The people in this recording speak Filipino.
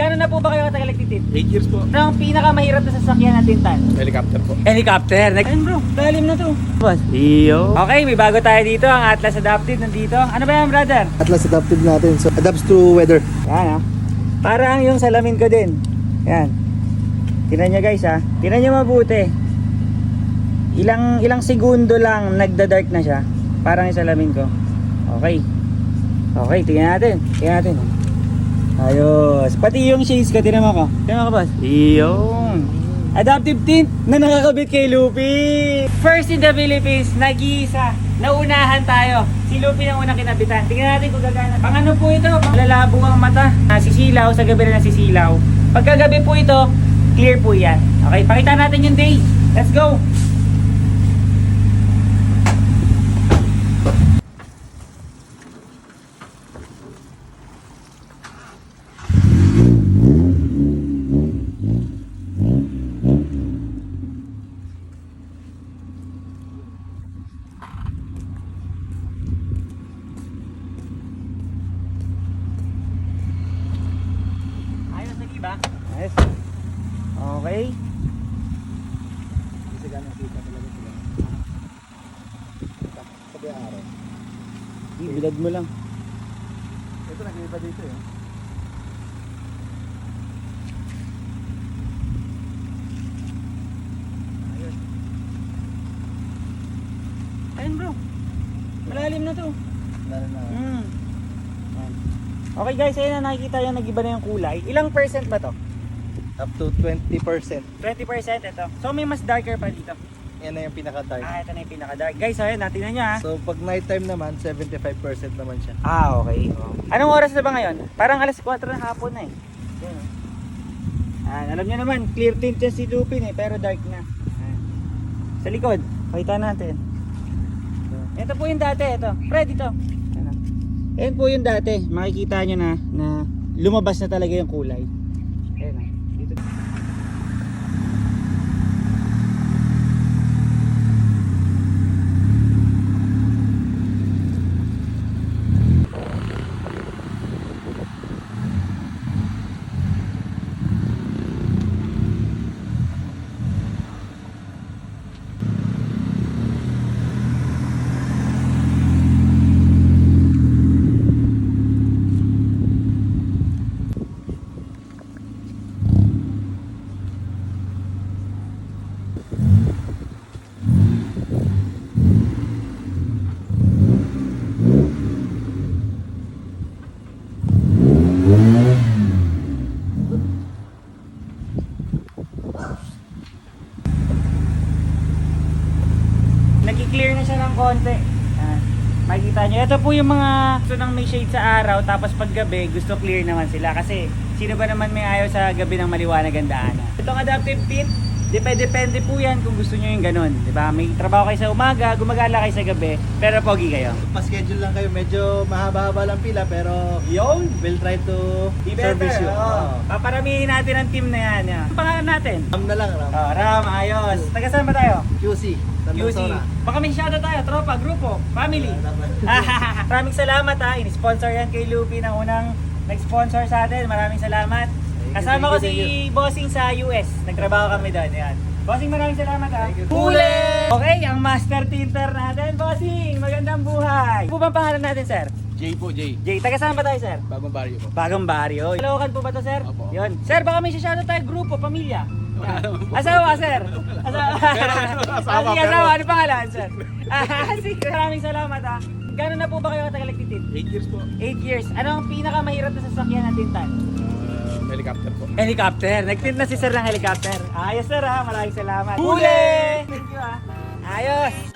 Gano'n na po ba kayo katagal nagtitip? 8 years po. Ano ang pinakamahirap na sasakyan na tintan? Helicopter po. Helicopter. Nag- Ayun bro, lalim na to. Boss. Iyo. Okay, may bago tayo dito. Ang Atlas Adaptive nandito. Ano ba yan, brother? Atlas adaptive natin. So, adapts to weather. Yan ah. Parang yung salamin ko din. Yan. Tingnan nyo guys ah. Tingnan nyo mabuti. Ilang ilang segundo lang nagda-dark na siya. Parang yung salamin ko. Okay. Okay, tingnan natin. Tingnan natin. Ayos. Pati yung shades ko, tingnan mo ko. Tingnan mo ko boss. Iyon. Adaptive tint na nakakabit kay Lupi. First in the Philippines, nag-iisa. Naunahan tayo. Si Lupi ang unang kinabitan. Tingnan natin kung gagana. Pang ano po ito? Pang lalabo ang mata. Nasisilaw, sa gabi na nasisilaw. Pagkagabi po ito, clear po yan. Okay, pakita natin yung day. Let's go! Ayos na Ayos. Okay. Kasi ganang kita talaga sila. Sabi araw. Ibilad mo lang. Ito nag-iba dito eh. Ayun bro. Malalim na to. Lalo na. Mm. Okay guys, ayun na nakikita yung nag-iba na yung kulay. Ilang percent ba to? Up to 20%. 20% ito. So may mas darker pa dito. Yan na yung pinaka-dark. Ah, ito na yung pinaka-dark. Guys, ayun, natin nyo ha. So, pag nighttime naman, 75% naman siya. Ah, okay. Anong oras na ba ngayon? Parang alas 4 na hapon na eh. Yan, oh. Ah, alam niyo naman, clear tint yan si Lupin eh, pero dark na. Ayan. Sa likod, pakita natin. Ito po yung dati, ito. Fred, ito. Ayan po yung dati. Makikita nyo na, na lumabas na talaga yung kulay. Ayan Nag-clear na siya ng konti. Ah, makikita nyo. Ito po yung mga gusto nang may shade sa araw tapos pag gabi gusto clear naman sila. Kasi sino ba naman may ayaw sa gabi ng maliwanag ang daanan. Itong adaptive tint, depende po yan kung gusto nyo yung ganun. Diba? May trabaho kayo sa umaga, gumagala kayo sa gabi, pero pogi kayo. Pa-schedule lang kayo. Medyo mahaba-haba lang pila, pero Yun! we'll try to Be service better. you. Oo. Paparamihin natin ang team na yan. yan. Ang pangalan natin? Ram na lang, Ram. Oh, Ram, ayos. Taga saan ba tayo? QC. QC. Baka may shadow tayo, tropa, grupo, family. Maraming salamat ha. In-sponsor yan kay Lupi ng unang nag-sponsor sa atin. Maraming salamat. Kasama ko si Bossing sa US. Nagtrabaho kami doon. Yan. Bossing, maraming salamat ha. Thank you. Huli! Okay, ang master tinter natin. Bossing, magandang buhay. Ano po bang pangalan natin, sir? J po, J. Jay, taga saan ba tayo, sir? Bagong barrio po. Bagong baryo. Kalokan po ba to, sir? Opo. Yun. Sir, baka may shadow tayo, grupo, pamilya. Asawa, sir. Asawa. Pero, asawa, Ah, asawa. Ano pangalan, sir? Ah, sige, maraming salamat ha. Gano'n na po ba kayo katagal nagtitin? 8 years po. 8 years. Ano ang pinakamahirap na sasakyan ng tintan? Helicopter po. Helicopter. Nagtint na si sir ng helicopter. Ayos sir ha. Maraming salamat. Huli! Thank you ha. Ayos.